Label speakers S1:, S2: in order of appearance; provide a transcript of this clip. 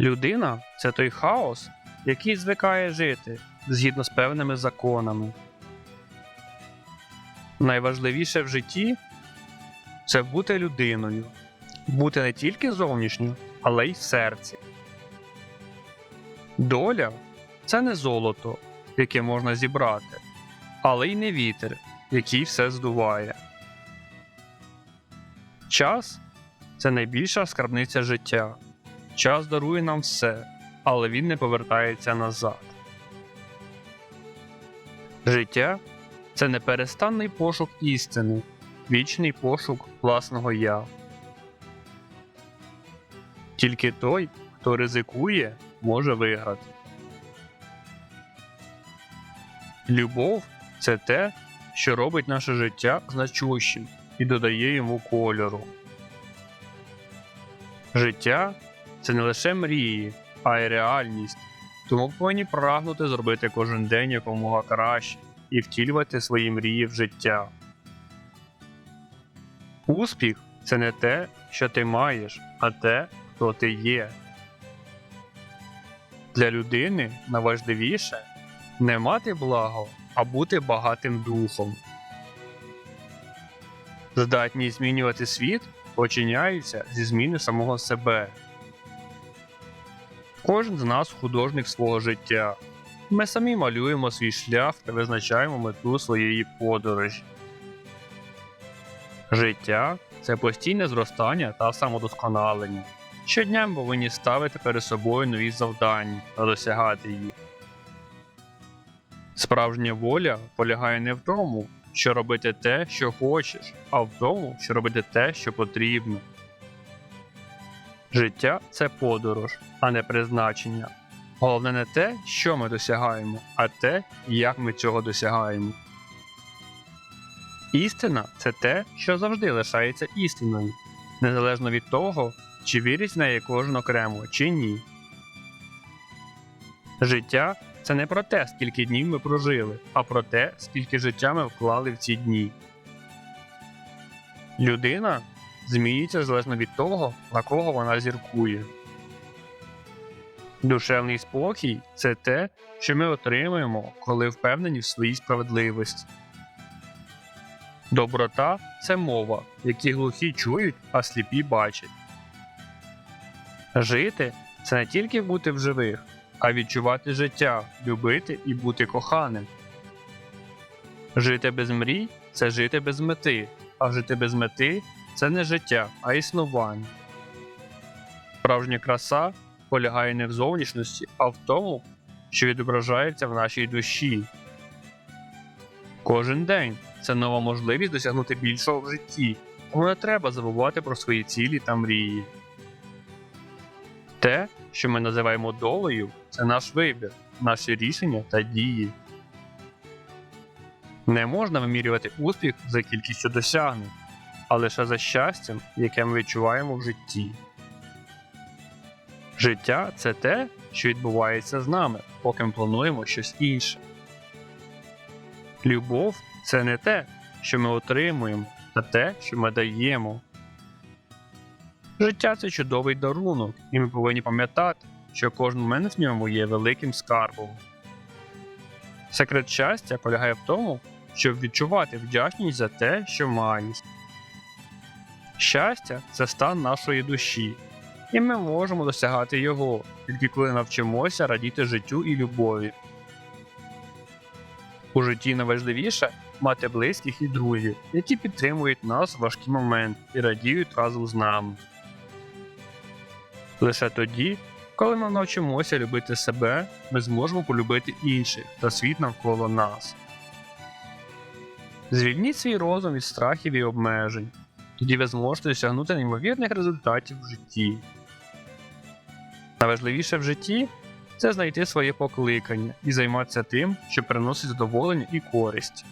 S1: Людина це той хаос, який звикає жити згідно з певними законами. Найважливіше в житті це бути людиною, бути не тільки зовнішньо, але й в серці. Доля це не золото, яке можна зібрати, але й не вітер, який все здуває. Час це найбільша скарбниця життя. Час дарує нам все, але він не повертається назад. Життя це неперестанний пошук істини, вічний пошук власного я. Тільки той, хто ризикує, може виграти. Любов це те, що робить наше життя значущим і додає йому кольору. Життя це не лише мрії, а й реальність. Тому повинні прагнути зробити кожен день якомога краще і втілювати свої мрії в життя. Успіх це не те, що ти маєш, а те, хто ти є. Для людини найважливіше не мати благо, а бути багатим духом. Здатність змінювати світ починається зі зміни самого себе. Кожен з нас художник свого життя. Ми самі малюємо свій шлях та визначаємо мету своєї подорожі. Життя це постійне зростання та самодосконалення. Щодня ми повинні ставити перед собою нові завдання та досягати їх. Справжня воля полягає не в тому, що робити те, що хочеш, а в тому, що робити те, що потрібно. Життя це подорож, а не призначення. Головне не те, що ми досягаємо, а те, як ми цього досягаємо. Істина це те, що завжди лишається істиною, незалежно від того, чи вірить в неї кожен окремо, чи ні. Життя це не про те, скільки днів ми прожили, а про те, скільки життя ми вклали в ці дні. Людина змінюється залежно від того, на кого вона зіркує. Душевний спокій це те, що ми отримуємо, коли впевнені в своїй справедливості. Доброта це мова, які глухі чують, а сліпі бачать. Жити це не тільки бути в живих, а відчувати життя, любити і бути коханим. Жити без мрій це жити без мети, а жити без мети це не життя, а існування. Справжня краса полягає не в зовнішності, а в тому, що відображається в нашій душі. Кожен день це нова можливість досягнути більшого в житті, тому не треба забувати про свої цілі та мрії. Те, що ми називаємо долею, це наш вибір, наші рішення та дії. Не можна вимірювати успіх за кількістю досягнень, а лише за щастям, яке ми відчуваємо в житті. Життя це те, що відбувається з нами, поки ми плануємо щось інше. Любов це не те, що ми отримуємо, а те, що ми даємо. Життя це чудовий дарунок, і ми повинні пам'ятати, що кожен момент в ньому є великим скарбом. Секрет щастя полягає в тому, щоб відчувати вдячність за те, що маєш. Щастя це стан нашої душі, і ми можемо досягати його, тільки коли навчимося радіти життю і любові. У житті найважливіше мати близьких і друзів, які підтримують нас в важкі моменти і радіють разом з нами. Лише тоді, коли ми навчимося любити себе, ми зможемо полюбити інших та світ навколо нас. Звільніть свій розум від страхів і обмежень, тоді ви зможете досягнути неймовірних результатів в житті. Найважливіше в житті це знайти своє покликання і займатися тим, що приносить задоволення і користь.